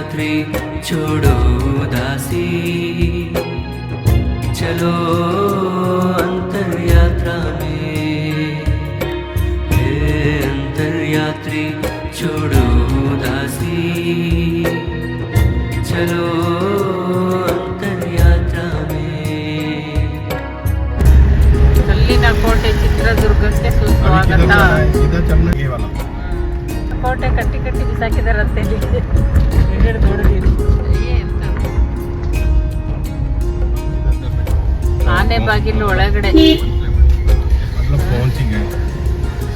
यात्री छोड़ो उदासी चलो अंतर यात्रा में हे अंतर यात्री छोड़ो उदासी चलो अंतर यात्रा में ಕಲ್ಲಿನ ಕೋಟೆ ಚಿತ್ರದುರ್ಗಕ್ಕೆ ಸುಸ್ವಾಗತ सीधा चलना ये वाला ಕೋಟೆ ಕಟ್ಟಿ ಕಟ್ಟಿ ಬಿಸಾಕಿದಾರಂತೆ ಇಲ್ಲಿ ಆನೆ ಬಾಗಿಲು ಒಳಗಡೆ.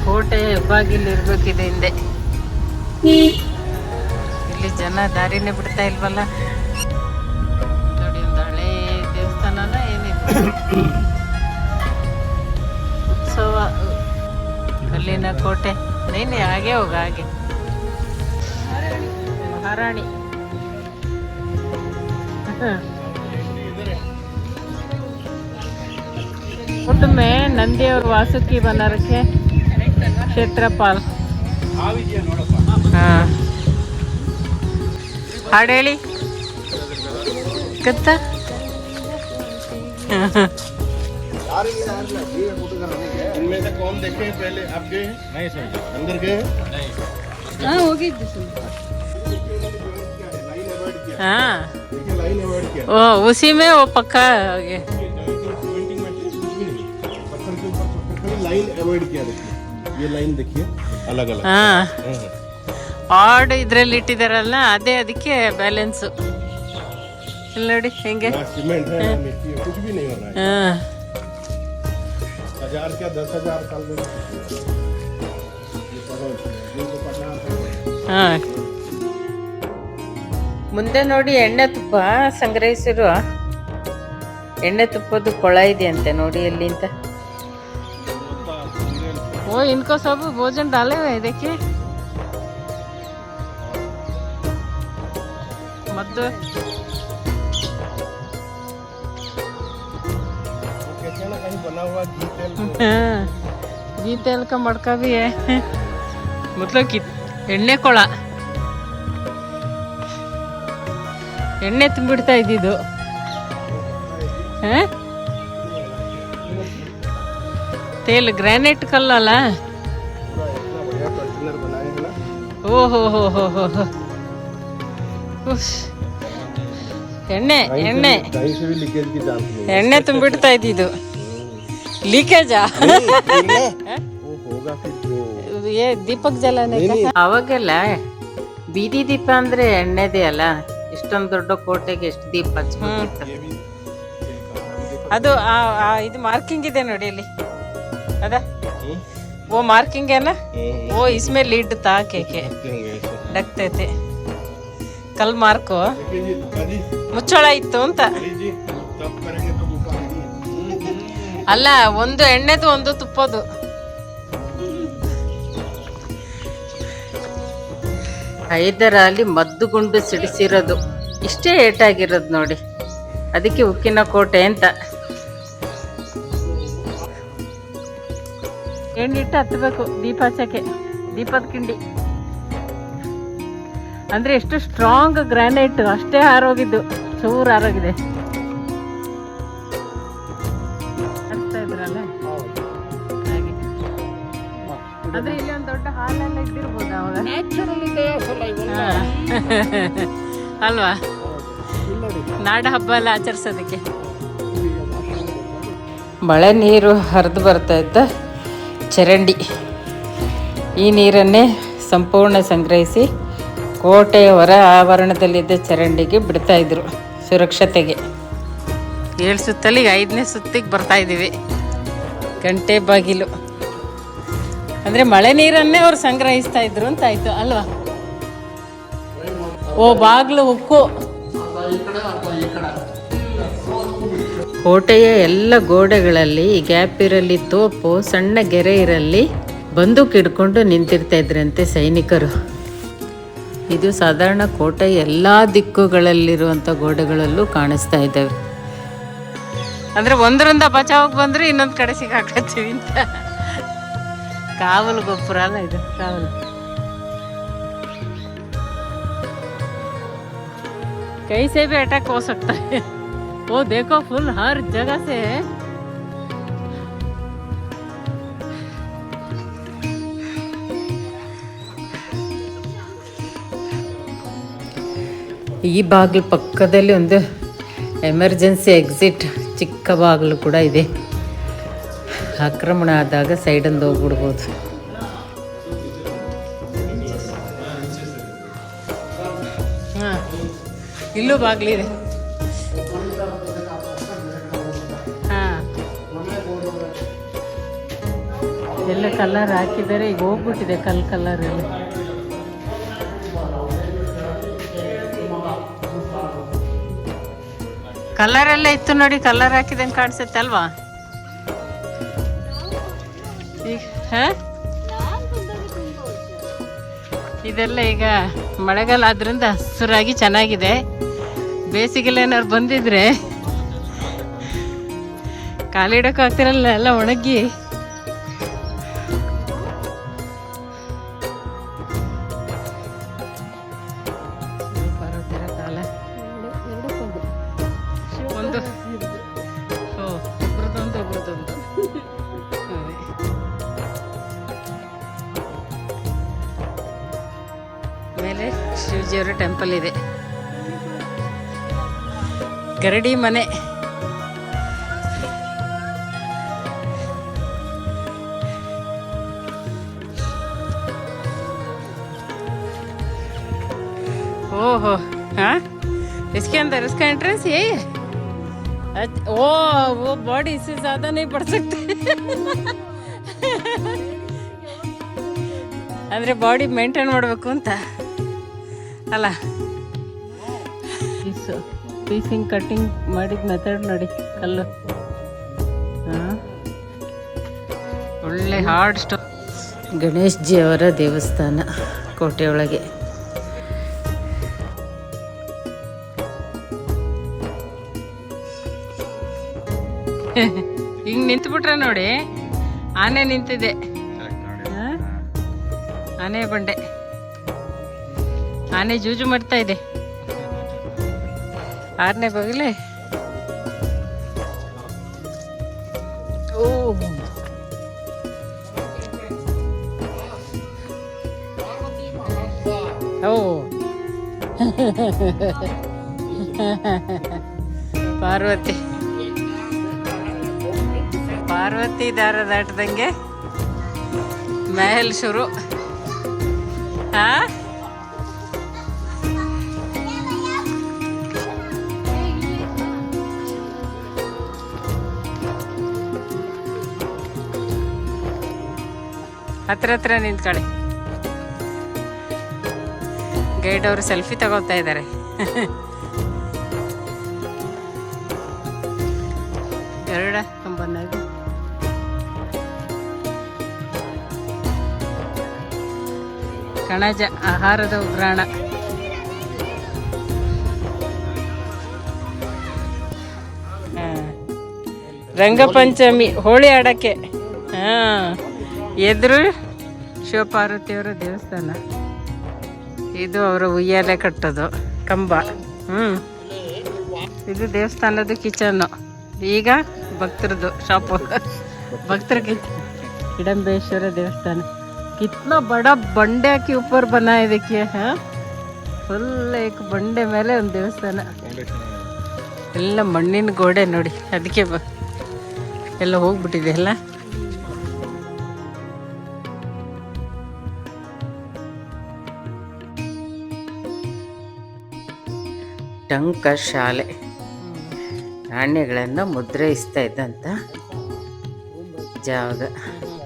ಕೋಟೆ ಹೆಬ್ಬಾಗಿಲು ಇರ್ಬೇಕಿದೆ ಹಿಂದೆ. ಇಲ್ಲಿ ಜನ ದಾರಿನೇ ಬಿಡ್ತಾ ಇಲ್ವಲ್ಲ? ನೋಡಿ ಒಂದು ಹಳೆ ದೇವಸ್ಥಾನನ ಏನಿದೆ? ಸೊ ಕಲ್ಲಿನ ಕೋಟೆ. ನೀನೇ ಹಾಗೆ ಹೋಗ, ಹಾಗೆ. ಮಹಾರಾಣಿ. ಒಟ್ಟೊಮ್ಮೆ ನಂದಿಯವ್ರ ವಾಸುಕಿ ಬನ್ನರಕ್ಕೆ ಕ್ಷೇತ್ರಪಾಲ್. ಹಾ. ಹಾಡೇಳಿ ಕತ್ತ ಹೋಗಿದ್ದು किया ओ उसी में वो पक्का हो गया पेंटिंग में कुछ भी नहीं पत्थर के ऊपर पत्थर खाली लाइन अवॉइड किया देखिए ये लाइन देखिए अलग अलग ಹಾ हाँ, हाँ। ಆಡ್ ಇದ್ರಲ್ಲಿ ಇಟ್ಟಿದಾರಲ್ಲ ಅದೇ ಅದಕ್ಕೆ ಬ್ಯಾಲೆನ್ಸು ಇಲ್ಲಿ ನೋಡಿ ಹೆಂಗೆ यहाँ सीमेंट है यहाँ मिट्टी है कुछ भी नहीं हो रहा है ಹಾ ಮುಂದೆ ನೋಡಿ ಎಣ್ಣೆ ತುಪ್ಪ, ಸಂಗ್ರಹಿಸಿರು. ಎಣ್ಣೆ ತುಪ್ಪದ ಕೊಳ ಇದೆ ಅಂತೆ ನೋಡಿ ಅಂತ. ಓ, ಇನ್ಕೋ ಸೊಬು ಭೋಜನ ಡಾಲೇ ಇದಕ್ಕೆ. ಮದ್ದು. ಗೀತೆ ಎಲ್ಕ ಮಾಡ್ಕವಿ ಮೊದ್ಲು ಎಣ್ಣೆ ಕೊಳ. ಎಣ್ಣೆ ತುಂಬಿಡ್ತಾ ಇದ್ದಿದ್ದು. ತೇಲ್ ಗ್ರಾನೈಟ್ ಕಲ್ಲಲ್ಲ? ಓಹೋ ಹೋ ಹೋ ಹೋ ಎಣ್ಣೆ ಎಣ್ಣೆ. ಎಣ್ಣೆ ತುಂಬಿಡ್ತಾ ಇದ್ದಿದ್ದು. ಲೀಕೇಜಾ ಏ ದೀಪಕ್ ಜಲನೇ ಅವಾಗೆಲ್ಲ ಬೀದಿ ದೀಪ ಅಂದ್ರೆ ಎಣ್ಣೆದೇ ಅಲ್ಲ? ಇಷ್ಟೊಂದು ದೊಡ್ಡ ಕೋಟೆಗೆ ಎಷ್ಟು ದೀಪ ಹಚ್ಬೇಕಿತ್ತು ಅದು ಇದು ಮಾರ್ಕಿಂಗ್ ಇದೆ ನೋಡಿ ಇಲ್ಲಿ. ಅದ? ಓ ಮಾರ್ಕಿಂಗ್ ಏನ? ಓ ಇಸ್ಮೇ ಲೀಡ್ ತಾಕೇಕೆ ಡಕ್ತೈತೆ. ಕಲ್ ಮಾರ್ಕು. ಮುಚ್ಚಳ ಇತ್ತು ಅಂತ. ಅಲ್ಲ ಒಂದು ಎಣ್ಣೆದು ಒಂದು ತುಪ್ಪದು. ಹೈದರಾಲಿ ಮದ್ದುಗುಂಡು ಸಿಡಿಸಿರೋದು. ಇಷ್ಟೇ ಏಟಾಗಿರೋದು ನೋಡಿ. ಅದಕ್ಕೆ ಉಕ್ಕಿನ ಕೋಟೆ ಅಂತ. ಎಣ್ಣಿಟ್ಟು ಹತ್ತಬೇಕು ದೀಪ ಹಚ್ಚಕ್ಕೆ. ದೀಪದ ಕಿಂಡಿ. ಅಂದ್ರೆ ಎಷ್ಟು ಸ್ಟ್ರಾಂಗ್ ಗ್ರಾನೈಟ್ ಅಷ್ಟೇ ಹಾರೋಗಿದ್ದು ಚೂರು ಹಾರೋಗಿದೆ ಅಲ್ವಾ? ನಾಡ ಹಬ್ಬ ಎಲ್ಲ ಆಚರಿಸೋದಕ್ಕೆ. ಮಳೆ ನೀರು ಹರಿದು ಬರ್ತಾ ಇದ್ದ ಚರಂಡಿ. ಈ ನೀರನ್ನೇ ಸಂಪೂರ್ಣ ಸಂಗ್ರಹಿಸಿ ಕೋಟೆಯ ಹೊರ ಆವರಣದಲ್ಲಿದ್ದ ಚರಂಡಿಗೆ ಬಿಡ್ತಾ ಇದ್ರು ಸುರಕ್ಷತೆಗೆ. ಏಳು ಸುತ್ತಲಿಗೆ ಐದನೇ ಸುತ್ತಿಗೆ ಬರ್ತಾ ಇದ್ದೀವಿ. ಗಂಟೆ ಬಾಗಿಲು. ಅಂದರೆ ಮಳೆ ನೀರನ್ನೇ ಅವ್ರು ಸಂಗ್ರಹಿಸ್ತಾ ಇದ್ರು ಅಂತ ಆಯ್ತು ಅಲ್ವಾ? ಓ ಬಾಗ್ಲು ಉಕ್ಕು ಕೋಟೆಯ ಎಲ್ಲ ಗೋಡೆಗಳಲ್ಲಿ ಗ್ಯಾಪ್ ಇರಲಿ ತೋಪು ಸಣ್ಣ ಗೆರೆ ಇರಲಿ ಬಂದೂಕ್ ಹಿಡ್ಕೊಂಡು ನಿಂತಿರ್ತಾ ಇದ್ರಂತೆ ಸೈನಿಕರು. ಇದು ಸಾಧಾರಣ ಕೋಟೆ ಎಲ್ಲ ದಿಕ್ಕುಗಳಲ್ಲಿರುವಂಥ ಗೋಡೆಗಳಲ್ಲೂ ಕಾಣಿಸ್ತಾ ಇದ್ದಾವೆ. ಅಂದ್ರೆ ಒಂದರಿಂದ ಬಚಾವಕ್ಕೆ ಬಂದ್ರೆ ಇನ್ನೊಂದು ಕಡೆ ಸಿಗಾಕತ್ತೀವಿ ಅಂತ. ಕಾವಲು ಗೊಬ್ಬರ ಅಲ್ಲ ಇದು ಕಾವಲು. कहीं से भी अटैक हो सकता है वो देखो फुल हर जगह से है ಈ ಬಾಗಿಲು ಪಕ್ಕದಲ್ಲಿ ಒಂದು ಎಮರ್ಜೆನ್ಸಿ ಎಕ್ಸಿಟ್ ಚಿಕ್ಕ ಬಾಗಿಲು ಕೂಡ ಇದೆ ಆಕ್ರಮಣ ಆದಾಗ ಸೈಡಿಂದ ಹೋಗ್ಬಿಡ್ಬೋದು ಇಲ್ಲೂ ಬಾಗಿಲಿದೆ. ಹಾಂ. ಎಲ್ಲ ಕಲರ್ ಹಾಕಿದ್ದಾರೆ, ಈಗ ಹೋಗ್ಬಿಟ್ಟಿದೆ ಕಲ್ ಕಲರ್ ಎಲ್ಲ. ಕಲರ್ ಎಲ್ಲ ಇತ್ತು ನೋಡಿ ಕಲರ್ ಹಾಕಿದಂಗೆ ಕಾಣಿಸುತ್ತೆ ಅಲ್ವಾ? ಈಗ, ಹಾ? ಇದೆಲ್ಲ ಈಗ ಮಳೆಗಾಲ ಆದ್ರಿಂದ ಹಸುರಾಗಿ ಚೆನ್ನಾಗಿದೆ. ಬೇಸಿಗೆಲ್ಲ ಏನಾದ್ರು ಬಂದಿದ್ರೆ ಕಾಲಿಡೋಕೆ ಆಗ್ತಿರಲ್ಲ ಎಲ್ಲ ಒಣಗಿ. ಮೇಲೆ ಶಿವಜಿಯವರ ಟೆಂಪಲ್ ಇದೆ. ಗರಡಿ ಮನೆ ओहो हाँ इसके अंदर इसका एंट्रेंस यही है अच्छा, ओ वो बॉडी इससे ज्यादा नहीं पढ़ सकते ಅಂದರೆ ಬಾಡಿ ಮೇಂಟೈನ್ ಮಾಡಬೇಕು ಅಂತ ಅಲ್ಲ ಪೀಸು ಪೀಸಿಂಗ್ ಕಟ್ಟಿಂಗ್ ಮಾಡಿದ ಮೆಥಡ್ ನೋಡಿ ಕಲ್ಲು. ಒಳ್ಳೆ ಹಾರ್ಡ್ ಸ್ಟೋ ಗಣೇಶ್ ಜಿ ಅವರ ದೇವಸ್ಥಾನ ಕೋಟೆಯೊಳಗೆ. ಹಿಂಗ್ ನಿಂತ್ಬಿಟ್ರೆ ನೋಡಿ ಆನೆ ನಿಂತಿದೆ? ಆನೆ ಬಂಡೆ. ಆನೆ ಜೂಜು ಮಾಡ್ತಾ ಇದೆ. ಆರನೇ ಬಾಗಿಲೇ? ಓ ಓ ಪಾರ್ವತಿ. ಪಾರ್ವತಿ ದಾರ ದಾಟದಂಗೆ ಮೆಹಲ್ ಶುರು. ಹಾ ಹತ್ರ ಹತ್ರ ನಿಂತ್ಕೊಳ್ಳಿ. ಗೈಡ್ ಅವರು ಸೆಲ್ಫಿ ತಗೋತಾ ಇದ್ದಾರೆ. ಕಂಬನಾಗಿ ಕಣಜ ಆಹಾರದ ಉಗ್ರಾಣ. ರಂಗಪಂಚಮಿ, ಹೋಳಿ ಆಡಕ್ಕೆ. ಹಾ. ಎದುರು ಶಿವಪಾರ್ವತಿಯವರ ದೇವಸ್ಥಾನ ಇದು ಅವರ ಉಯ್ಯಾಲೆ ಕಟ್ಟೋದು ಕಂಬ ಹ್ಞೂ ಇದು ದೇವಸ್ಥಾನದ ಕಿಚನ್ನು ಈಗ ಭಕ್ತರದ್ದು ಶಾಪು ಭಕ್ತರ ಕಿಚನ್ ಹಿಡಂಬೇಶ್ವರ ದೇವಸ್ಥಾನ कितना बड़ा ಬಂಡೆ के ऊपर बना है देखिए हाँ ಫುಲ್ ಏಕ್ ಬಂಡೆ ಮೇಲೆ ಒಂದು ದೇವಸ್ಥಾನ ಎಲ್ಲ ಮಣ್ಣಿನ ಗೋಡೆ ನೋಡಿ ಅದಕ್ಕೆ ಬ ಎಲ್ಲ ಹೋಗ್ಬಿಟ್ಟಿದೆ ಎಲ್ಲ ಟಂಕ ಶಾಲೆ ನಾಣ್ಯಗಳನ್ನು ಮುದ್ರಿಸ್ತಾ ಇದ್ದಂಥ ಜಾಗ.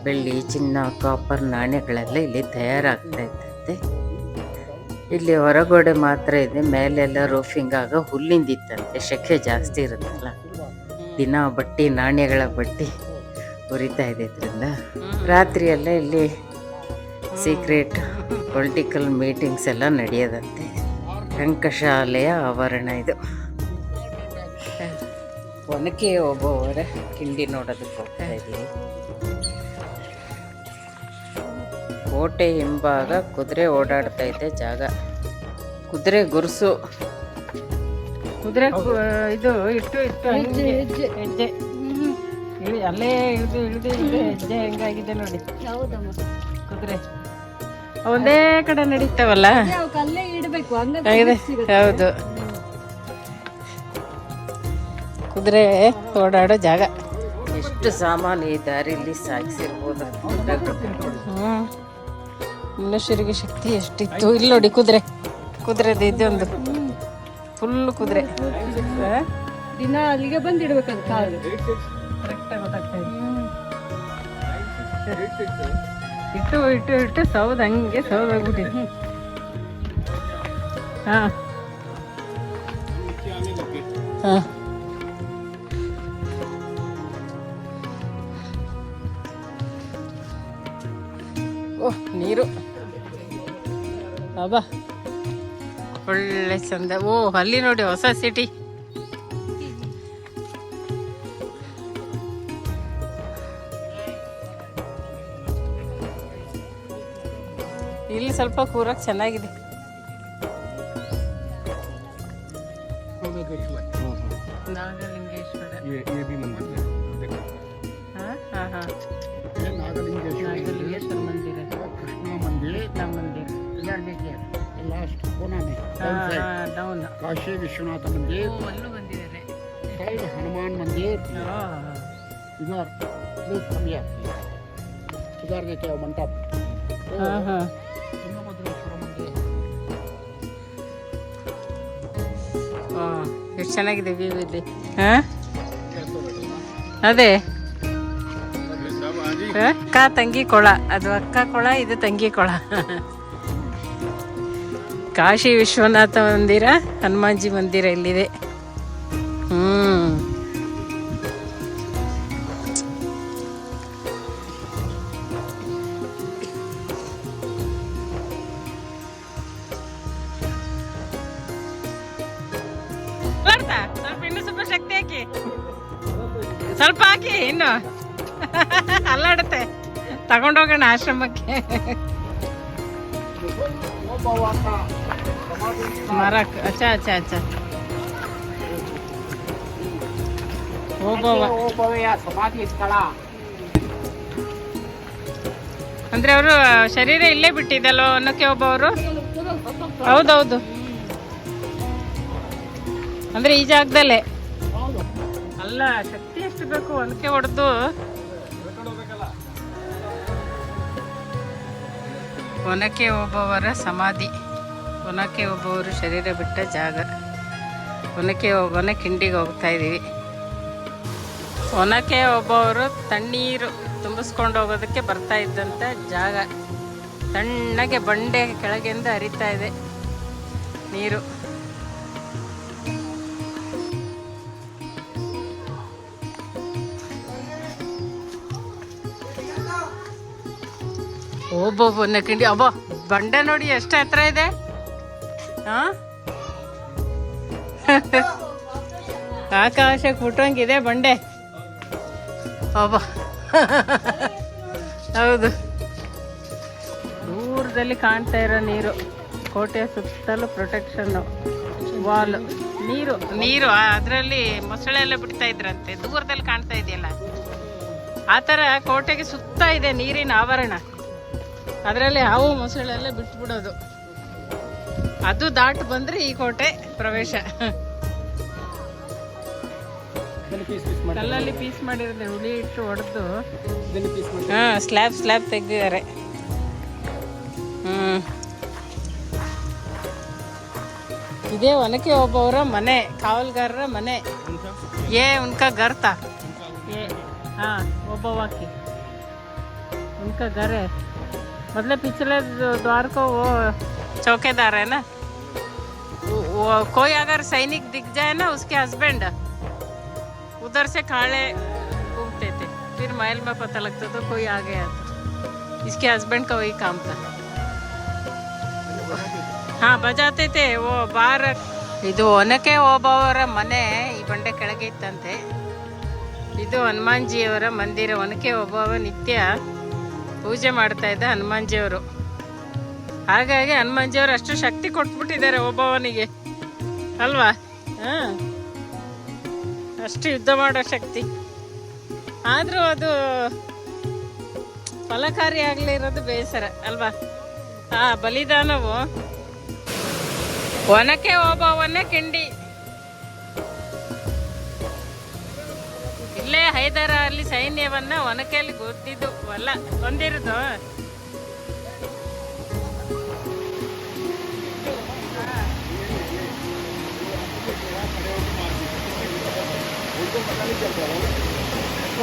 ಬೆಳ್ಳಿ ಚಿನ್ನ ಕಾಪರ್ ನಾಣ್ಯಗಳೆಲ್ಲ ಇಲ್ಲಿ ತಯಾರಾಗ್ತಾ ಇದ್ದಂತೆ. ಇಲ್ಲಿ ಹೊರಗಡೆ ಮಾತ್ರ ಇದೆ ಮೇಲೆಲ್ಲ ರೂಫಿಂಗ್ ಆಗ ಹುಲ್ಲಿಂದಿತ್ತಂತೆ ಶೆಕೆ ಜಾಸ್ತಿ ಇರುತ್ತಲ್ಲ. ದಿನ ಬಟ್ಟಿ ನಾಣ್ಯಗಳ ಬಟ್ಟಿ ಉರಿತಾ ಇದೆ ಇದರಿಂದ. ರಾತ್ರಿಯೆಲ್ಲ ಇಲ್ಲಿ ಸೀಕ್ರೆಟ್ ಪೊಲಿಟಿಕಲ್ ಮೀಟಿಂಗ್ಸ್ ಎಲ್ಲ ನಡೆಯೋದಂತೆ. ಟಂಕಶಾಲೆಯ ಆವರಣ ಇದು. ಒನಕೆ ಒಬ್ಬವರ ಕಿಂಡಿ ನೋಡೋದಕ್ಕೆ ಹೋಗ್ತಾ ಇದ್ದೀವಿ ಕೋಟೆ ಹಿಂಭಾಗ ಕುದುರೆ ಓಡಾಡ್ತಾ ಇದೆ ಜಾಗ. ಕುದುರೆ ಗುರುಸು. ಕುದುರೆ ಇದು ಇಟ್ಟು ಇಟ್ಟು ಹೆಜ್ಜೆ ಅಲ್ಲೇ ಇಳಿದು ಇಳಿದು ಇಳಿದು ಹೆಜ್ಜೆ ಹೆಂಗಾಗಿದೆ ನೋಡಿ. ಹೌದಮ್ಮ. ಕುದುರೆ. ಒಂದೇ ಕಡೆ ನಡೀತಾವಲ್ಲ? ಹೌದು. ಕುದುರೆ ಓಡಾಡೋ ಜಾಗ. ಎಷ್ಟು ಸಾಮಾನು ಈ ದಾರಿಲಿ ಸಾಗಿಸಿರ್ಬೋದು ಮನುಷ್ಯರಿಗೆ ಶಕ್ತಿ ಎಷ್ಟಿತ್ತು? ಇಲ್ಲಿ ನೋಡಿ ಕುದುರೆ. ಕುದುರೆದು ಇದೊಂದು. ಫುಲ್ ಕುದುರೆ. ದಿನ ಅಲ್ಲಿಗೆ ಬಂದು ಇಡ್ಬೇಕಂತ ಕಾಲು. ಇಟ್ಟು ಇಟ್ಟು ಇಟ್ಟು ಸೌದ್ ಹಂಗೆ ಸೌದ್ ಹೋಗ್ಬಿಟ್ಟಿದೆ ಹಾಂ. ಹಾಂ. ನೀರು. ಅಬ್ಬಾ. ಒಳ್ಳೆ ಚಂದ. ಓ, ಅಲ್ಲಿ ನೋಡಿ ಹೊಸ ಸಿಟಿ ಇಲ್ಲಿ ಸ್ವಲ್ಪ ಕೂರಕ್ಕೆ ಚೆನ್ನಾಗಿದೆ. ಕಾಶಿ ವಿಶ್ವನಾಥ ಮಂದಿರ್. ಸೈಡ್ ಹನುಮಾನ್ ಮಂದಿರ್. ಇದು ಪ್ಲೀಸ್ ಕಮ್ ಮಂಟಪ. ಎಷ್ಟು ಚೆನ್ನಾಗಿದೆ ವ್ಯೂ ಇಲ್ಲಿ. ಹಾಂ? ಅದೇ. ಅಕ್ಕ ತಂಗಿ ಕೊಳ. ಅದು ಅಕ್ಕ ಕೊಳ ಇದು ತಂಗಿ ಕೊಳ. ಕಾಶಿ ವಿಶ್ವನಾಥ ಮಂದಿರ, ಹನುಮಾನ್ಜಿ ಮಂದಿರ ಇಲ್ಲಿದೆ. ಹ್ಮ್. ಸ್ವಲ್ಪ ಇನ್ನು ಸ್ವಲ್ಪ ಶಕ್ತಿ ಹಾಕಿ. ಸ್ವಲ್ಪ ಹಾಕಿ, ಇನ್ನು. ಅಲ್ಲಾಡುತ್ತೆ. ತಗೊಂಡೋಗೋಣ ಆಶ್ರಮಕ್ಕೆ. ಮರಕ್, ಅಚ್ಚ ಅಚ್ಚ ಅಚ್ಚ. ಸಮಾಧಿ ಸ್ಥಳ ಅಂದ್ರೆ ಅವರು ಶರೀರ ಇಲ್ಲೇ ಬಿಟ್ಟಿದ್ದಲ್ವ ಅನ್ನಕ್ಕೆ ಒಬ್ಬವರು? ಹೌದೌದು. ಅಂದ್ರೆ ಈ ಜಾಗದಲ್ಲೇ. ಅಲ್ಲ, ಶಕ್ತಿ ಎಷ್ಟು ಬೇಕು ಒನಕೆ ಹೊಡೆದು ಒನಕೆ ಒಬ್ಬವರ ಸಮಾಧಿ. ಒನಕೆ ಒಬ್ಬವರು ಶರೀರ ಬಿಟ್ಟ ಜಾಗ. ಒನಕೆ ಒಬ್ಬನ ಕಿಂಡಿಗೆ ಹೋಗ್ತಾ ಇದ್ದೀವಿ. ಒನಕೆ ಒಬ್ಬವರು ತಣ್ಣೀರು ತುಂಬಿಸ್ಕೊಂಡು ಹೋಗೋದಕ್ಕೆ ಬರ್ತಾ ಇದ್ದಂಥ ಜಾಗ. ತಣ್ಣಗೆ ಬಂಡೆ ಕೆಳಗಿಂದ ಹರಿತಾ ಇದೆ. ನೀರು. ಒಬ್ಬೊಬ್ಬ ನಕಂಡಿ ಅಬ್ಬ, ಬಂಡೆ ನೋಡಿ ಎಷ್ಟು ಹತ್ರ ಇದೆ? ಆಕಾಶಕ್ಕೆ ಮುಟ್ಟಂಗಿದೆ ಬಂಡೆ. ಅಬ್ಬ. ಹೌದು. ದೂರದಲ್ಲಿ ಕಾಣ್ತಾ ಇರೋ ನೀರು, ಕೋಟೆಯ ಸುತ್ತಲೂ ಪ್ರೊಟೆಕ್ಷನ್ನು ವಾಲ್ ನೀರು. ನೀರು ಅದರಲ್ಲಿ ಮೊಸಳೆ ಎಲ್ಲ ಬಿಡ್ತಾ ಇದ್ರಂತೆ. ದೂರದಲ್ಲಿ ಕಾಣ್ತಾ ಇದೆಯಲ್ಲ? ಆ ಥರ ಕೋಟೆಗೆ ಸುತ್ತ ಇದೆ ನೀರಿನ ಆವರಣ. ಅದರಲ್ಲಿ ಹಾವು ಮೊಸಳೆಲ್ಲ ಬಿಟ್ಬಿಡೋದು. ಅದು ದಾಟ ಬಂದ್ರೆ ಈ ಕೋಟೆ ಪ್ರವೇಶ. ಕಲ್ಲಲ್ಲಿ ಪೀಸ್ ಮಾಡಿರೋದೆ ಹುಳಿ ಇಟ್ಟು ಹೊಡೆದು ಹಾ ಸ್ಲ್ಯಾಬ್ ಸ್ಲ್ಯಾಬ್ ತೆಗ್ದಿದ್ದಾರೆ. ಹ್ಮ್. ಇದೇ ಒನಕೆ ಒಬ್ಬವರ ಮನೆ ಕಾವಲ್ಗಾರರ ಮನೆ. ಏ ಉನ್ಕ ಗರ್ತ. ಏ ಹಾ ಒಬ್ಬ ವಾಕಿ. ಉನ್ಕ ಗರೆ. मतलब पिछले द- द्वार को वो चौकीदार है ना वो, वो कोई अगर सैनिक दिख जाए ना उसके हस्बैंड उधर से खाड़े घूमते थे फिर महल में पता लगता था कोई आ गया था इसके हस्बैंड का वही काम था ಹಾ ಬಜಾತೆ ತೆ ಓ ಬಾರ ಇದು ಒನಕೆ ಓಬವ್ವರ ಮನೆ ಈ ಬಂಡೆ ಕೆಳಗೆ ಇತ್ತಂತೆ ಇದು ಹನುಮಾನ್ಜಿಯವರ ಮಂದಿರ ಒನಕೆ ಓಬವ್ವ ನಿತ್ಯ ಪೂಜೆ ಮಾಡ್ತಾ ಇದ್ದ ಹನುಮಾನ್ಜಿಯವರು. ಹಾಗಾಗಿ ಹನುಮಾನ್ಜಿಯವರು ಅಷ್ಟು ಶಕ್ತಿ ಕೊಟ್ಬಿಟ್ಟಿದ್ದಾರೆ ಒಬ್ಬವನಿಗೆ. ಅಲ್ವಾ? ಹಾ. ಅಷ್ಟು ಯುದ್ಧ ಮಾಡೋ ಶಕ್ತಿ. ಆದರೂ ಅದು ಫಲಕಾರಿ ಆಗಲಿ ಇರೋದು ಬೇಸರ, ಅಲ್ವಾ? ಆ ಬಲಿದಾನವು ಒನಕೆ ಒಬ್ಬವನ್ನೇ ಕಿಂಡಿ. ಇಲ್ಲೇ ಹೈದರ ಅಲ್ಲಿ ಸೈನ್ಯವನ್ನ ಒನಕೆಯಲ್ಲಿ ಗೊತ್ತಿದ್ದು ಅಲ್ಲ ಕೊಂದಿರೋದು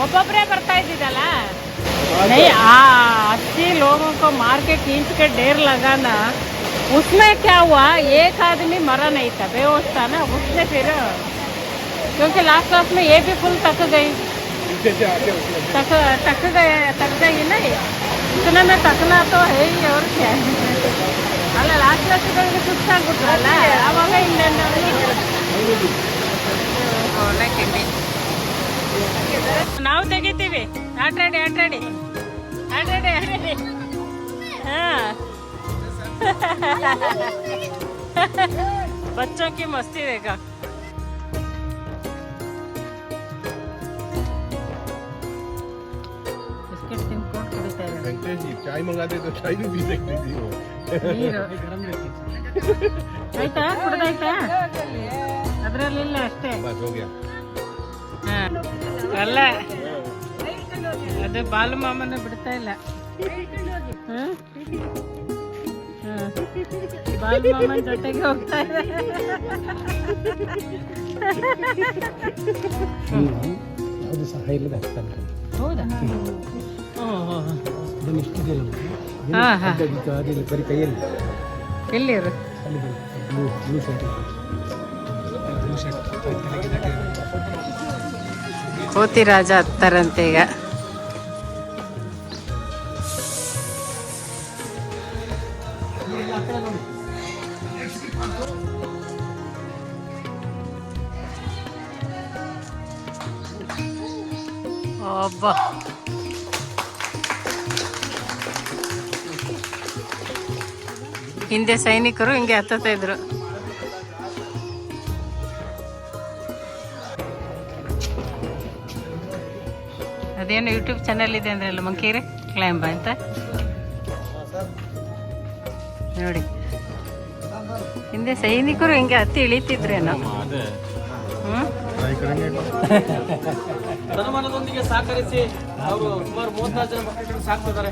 ಒಬ್ಬೊಬ್ಬರೇ ಬರ್ತಾ ಇದ್ದಿದ್ದಲ್ಲ नहीं आ अस्सी लोगों को मार के खींच के ढेर लगाना उसमें क्या हुआ एक आदमी मरा नहीं था बेहोश था ना उसने फिर क्योंकि लास्ट लास्ट में ये भी फुल तक गई पीछे से आके उसने तक तक गए तक गई ना ये इतने में तकना तो है ही और क्या है ಅಲ್ಲ ಲಾಸ್ಟ್ ಲಾಸ್ಟ್ಗಳಿಗೆ ಸುತ್ತಾಗ್ಬಿಟ್ರಲ್ಲ ಅವಾಗ ಇನ್ನೇನು ನಾವು ತೆಗಿತೀವಿ ಆಟಾಡಿ ಆಟಾಡಿ ಆಟಾಡಿ ಆಟಾಡಿ ಹಾ बच्चों की मस्ती देखा ಕುಡಿತಾ ಇದ್ದಾರೆ वेंकटेश जी चाय मंगाते तो चाय भी पी सकती थी वो ನೀರು ಆಯ್ತಾ ಕುಡ್ದಾಯ್ತಾ ಅದರಲ್ಲಿಲ್ಲ ಅಷ್ಟೇ बस हो गया ಹಾ. ಅಲ್ಲ ಅದು ಬಾಲು ಮಾಮನ ಬಿಡ್ತಾ ಇಲ್ಲ ಹ್ಮ್? ಹ್ಮ್. ಬಾಲು ಮಾಮನ ಜೊತೆಗೆ ಹೋಗ್ತಾ ಇದೆ ಅದು ಸಹ ಇಲ್ಲದ ಆಗ್ತಾನೆ ಹೌದಾ ಇದನ್ನು ಇಷ್ಟಿದೆಯಲ್ಲ ಹಾ ಹಾ. ಅದಕ್ಕೆ ಅದಿಲ್ಲ ಬರೀ ಕೈಯಲ್ಲಿ? ಎಲ್ಲಿರು ಅಲ್ಲಿ blue blue shirt blue shirt ತಲೆಗೆ ದಾಟಿರೋದು. ಕೋತಿ ರಾಜ ಹತ್ತಾರಂತೆ ಈಗ. ಒಬ್ಬ ಹಿಂದೆ ಸೈನಿಕರು ಹಿಂಗೆ ಹತ್ತುತ್ತಾ ಇದ್ರು. ಅದೇನು ಯೂಟ್ಯೂಬ್ ಚಾನಲ್ ಇದೆ ಅಂದ್ರಲ್ಲ ಮಂಕೀರೆ? ಕ್ಲೈಂಬ ಅಂತ? ನೋಡಿ. ಹಿಂದೆ ಸೈನಿಕರು ಹಿಂಗೆ ಹತ್ತಿ ಇಳಿತಿದ್ರೇನೋ. ಹ್ಮ್ ಧನಮಾನದೊಂದಿಗೆ ಸಹಕರಿಸಿ ಅವರು ಸುಮಾರು ಮೂವತ್ತಾರು ಜನ ಮಕ್ಕಳಿಗೆ ಸಾಕ್ತಿದ್ದಾರೆ.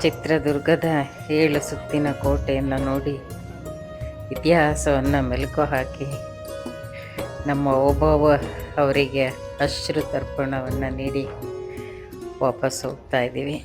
ಚಿತ್ರದುರ್ಗದ ಏಳು ಸುತ್ತಿನ ಕೋಟೆಯನ್ನು ನೋಡಿ ಇತಿಹಾಸವನ್ನು ಮೆಲುಕು ಹಾಕಿ ನಮ್ಮ ಓಬವ್ವ ಅವರಿಗೆ ಅಶ್ರು ತರ್ಪಣವನ್ನು ನೀಡಿ ವಾಪಸ್ ಹೋಗ್ತಾ ಇದ್ದೀವಿ.